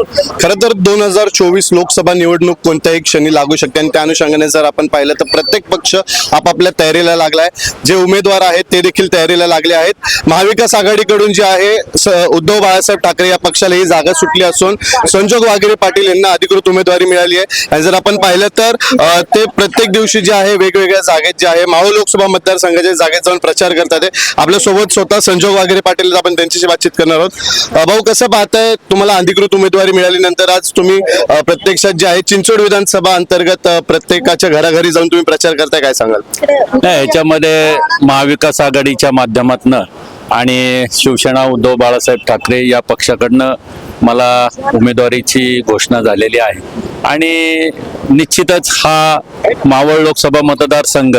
खरं तर दोन हजार चोवीस लोकसभा निवडणूक कोणत्याही क्षणी लागू शकते. आणि त्या अनुषंगाने जर आपण पाहिलं तर प्रत्येक पक्ष आपापल्या तयारीला लागलाय. जे उमेदवार आहेत ते देखील तयारीला लागले आहेत. महाविकास आघाडीकडून जे आहे स- उद्धव बाळासाहेब ठाकरे या पक्षाला ही जागा सुटली असून संजोग वाघेरे पाटील यांना अधिकृत उमेदवारी मिळाली आहे. आणि जर आपण पाहिलं तर ते प्रत्येक दिवशी जे आहे वेगवेगळ्या जागेत जे आहे मावळ लोकसभा मतदारसंघाच्या जागेत जाऊन प्रचार करतात. आपल्यासोबत स्वतः संजोग वाघेरे पाटील आपण त्यांच्याशी बातचीत करणार आहोत. भाऊ कसं पाहताय? तुम्हाला अधिकृत उमेदवार मिळाल्यानंतर आज तुम्ही प्रत्यक्षात जे आहे चिंचवड विधानसभा अंतर्गत प्रत्येकाच्या घराघरी जाऊन तुम्ही प्रचार करताय काय सांगाल? नाही याच्यामध्ये महाविकास आघाडीच्या माध्यमातनं आणि शिवसेना उद्धव बाळासाहेब ठाकरे या पक्षाकडनं मला उमेदवारीची घोषणा झालेली आहे. आणि निश्चितच हा मावळ लोकसभा मतदारसंघ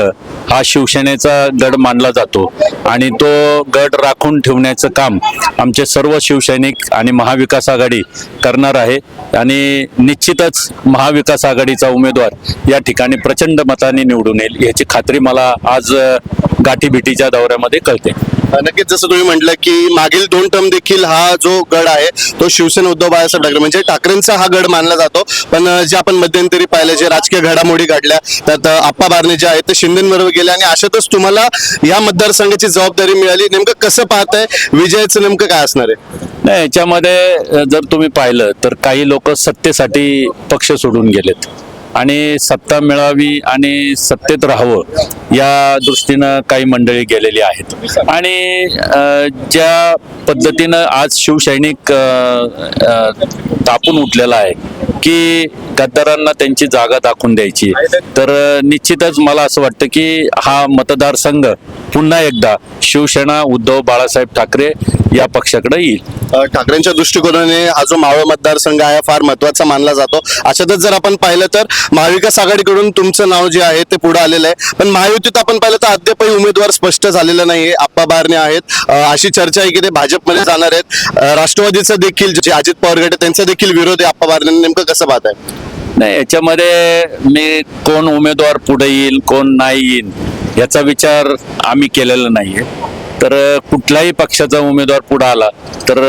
हा शिवसेनेचा गड मानला जातो आणि तो गड राखून ठेवण्याचं काम आमचे सर्व शिवसैनिक आणि महाविकास आघाडी करणार आहे. आणि निश्चितच महाविकास आघाडीचा उमेदवार या ठिकाणी प्रचंड मताने निवडून येईल याची खात्री मला आज गाठीभिटीच्या गाठीभेटीच्या दौऱ्यामध्ये कळते. नक्कीच जसं तुम्ही म्हटलं की मागील दोन टर्म देखील हा जो गड आहे तो शिवसेना उद्धव बाळासाहेब ठाकरे म्हणजे ठाकरेंचा हा गड मानला जातो. पण जे आपण मध्यंतरी पाहिलं जे राजकीय घडामोडी घडल्या त्यात आप्पा बारणे जे आहेत ते शिंदेबरोबर गेले आणि अशातच तुम्हाला या मतदारसंघाची जबाबदारी मिळाली. नेमकं कसं पाहताय? विजयाचं नेमकं काय असणार आहे? नाही याच्यामध्ये जर तुम्ही पाहिलं तर काही लोक सत्तेसाठी पक्ष सोडून गेलेत. आणि सत्ता मिळावी आणि सत्तेत राहावं या दृष्टीनं काही मंडळी गेलेली आहेत. आणि ज्या पद्धतीनं आज शिवसैनिक तापून उठलेला आहे की गद्दारांना त्यांची जागा दाखवून द्यायची. तर निश्चितच मला असं वाटतं की हा मतदारसंघ पुन्हा एकदा शिवसेना उद्धव बाळासाहेब ठाकरे या पक्षाकडे येईल. ठाकरेंच्या दृष्टिकोनाने हा जो मावळ मतदारसंघ आहे फार महत्त्वाचा मानला जातो. अशातच जर आपण पाहिलं तर महाविकास आघाडीकडून तुमचं नाव जे आहे ते पुढे आलेलं आहे. पण महायुतीत आपण पाहिलं तर अद्यापही उमेदवार स्पष्ट झालेला नाहीये. आप्पा बारणे आहेत. अशी चर्चा आहे की ते भाजपमध्ये जाणार आहेत. राष्ट्रवादीचं देखील जे अजित पवार गट आहे, त्यांचा देखील विरोध आहे. आप्पा बारणे नेमकं कसं पाहताय? नाही याच्यामध्ये मी कोण उमेदवार पुढे येईल कोण नाही येईल याचा विचार आम्ही केलेला नाहीये. तर कुठल्याही पक्षाचा उमेदवार पुढे आला तर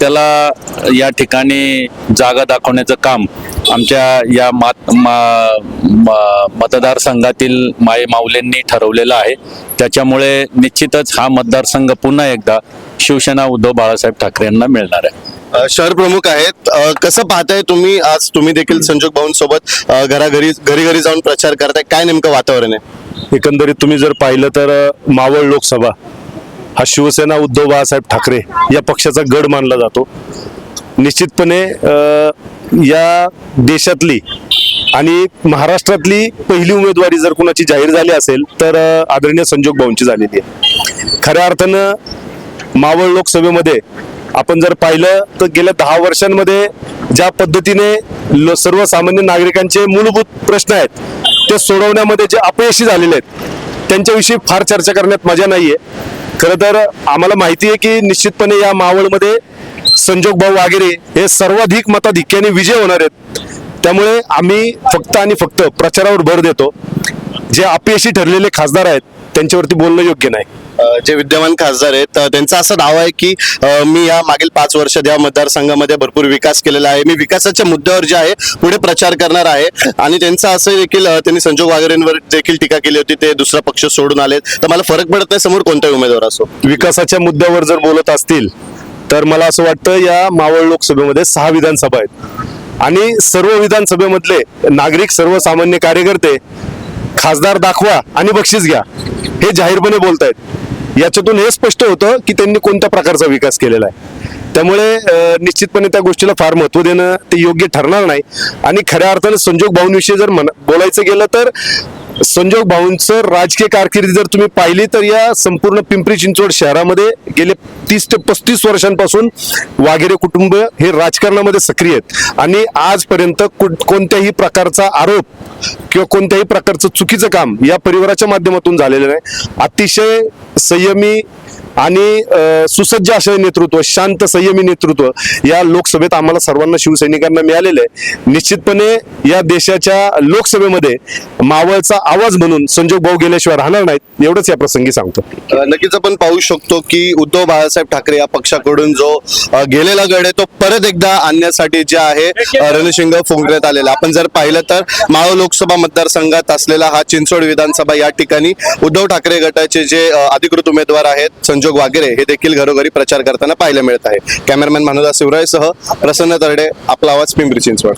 त्याला या ठिकाणी जागा दाखवण्याचं काम आमच्या या मात मा- म- मतदारसंघातील माय माऊलींनी ठरवलेलं आहे. त्याच्यामुळे निश्चितच हा मतदारसंघ पुन्हा एकदा शिवसेना उद्धव बाळासाहेब ठाकरे यांना मिळणार आहे. शहर प्रमुख आहेत. कसं पाहताय तुम्ही? आज तुम्ही देखील संजोग भाऊंसोबत घराघरी घरी घरी जाऊन प्रचार करताय. काय नेमकं वातावरण आहे? एकंदरीत तुम्ही जर पाहिलं तर मावळ लोकसभा हा शिवसेना उद्धव बाळासाहेब ठाकरे या पक्षाचा गड मानला जातो. निश्चितपणे या देशातली आणि महाराष्ट्रातली पहिली उमेदवारी जर कुणाची जाहीर झाली असेल तर आदरणीय संजोग भाऊंची झालेली आहे. खऱ्या अर्थानं मावळ लोकसभेमध्ये आपण जर पाहिलं तर गेल्या दहा वर्षांमध्ये ज्या पद्धतीने सर्वसामान्य नागरिकांचे मूलभूत प्रश्न आहेत ते सोडवण्यामध्ये जे अपयशी झालेले आहेत त्यांच्याविषयी फार चर्चा करण्यात मजा नाहीये. खरं तर आम्हाला माहिती आहे की निश्चितपणे या मावळमध्ये संजोग भाऊ वागेरे हे सर्वाधिक मताधिक्याने विजय होणार आहेत. त्यामुळे आम्ही फक्त आणि फक्त प्रचारावर भर देतो. जे अपयशी ठरलेले खासदार आहेत त्यांच्यावरती बोलणं योग्य नाही. जे विद्यमान खासदार आहेत त्यांचा असं दावा आहे की मी या मागील पाच वर्षात या मतदारसंघामध्ये भरपूर विकास केलेला आहे मी विकासाच्या मुद्द्यावर जे आहे पुढे प्रचार करणार आहे. आणि त्यांचं असं देखील त्यांनी संजोग वागरेंवर देखील टीका केली होती ते दुसरा पक्ष सोडून आलेत. तर मला फरक पडत नाही समोर कोणताही उमेदवार असो. विकासाच्या मुद्द्यावर जर बोलत असतील तर मला असं वाटतं या मावळ लोकसभेमध्ये सहा विधानसभा आहेत. आणि सर्व विधानसभेमधले नागरिक सर्वसामान्य कार्यकर्ते खासदार दाखवा आणि बक्षीस घ्या. हे जाहीरपणे बोलतायत. याच्यातून हे स्पष्ट होतं की त्यांनी कोणत्या प्रकारचा विकास केलेला आहे. त्यामुळे निश्चितपणे त्या गोष्टीला फार महत्त्व देणं ते योग्य ठरणार नाही. आणि खऱ्या अर्थानं संजोग भाऊंविषयी जर म्हण बोलायचं गेलं तर संजोग भाऊंचं राजकीय कारकिर्दी जर तुम्ही पाहिली तर या संपूर्ण पिंपरी चिंचवड शहरामध्ये गेले तीस ते पस्तीस वर्षांपासून वाघेरे कुटुंब हे राजकारणामध्ये सक्रिय आहेत. आणि आजपर्यंत कोणत्याही प्रकारचा आरोप किंवा कोणत्याही प्रकारचं चुकीचं काम या परिवाराच्या माध्यमातून झालेलं नाही. अतिशय संयमी आणि सुसज्ज असे नेतृत्व शांत संयमी नेतृत्व या लोकसभेत आम्हाला सर्वांना शिवसैनिकांना मिळालेलं आहे. निश्चितपणे या देशाच्या लोकसभेमध्ये मावळचा आवाज म्हणून संजोग भाऊ गेल्याशिवाय राहणार नाहीत एवढंच या प्रसंगी सांगतो. नक्कीच आपण पाहू शकतो की उद्धव बाळासाहेब ठाकरे या पक्षाकडून जो गेलेला गड आहे तो परत एकदा आणण्यासाठी जे आहे रणशिंग फुंकण्यात आलेला आपण जर पाहिलं तर मावळ लोकसभा मतदारसंघात असलेला हा चिंचवड विधानसभा या ठिकाणी उद्धव ठाकरे गटाचे जे अधिकृत उमेदवार आहेत संजोग वागेरे हे देखील घरोघरी प्रचार करताना पाहायला मिळत आहे. कॅमेरामॅन मानुदास शिवरायसह प्रसन्न तरडे आपला आवाज पिंपरी चिंचवड.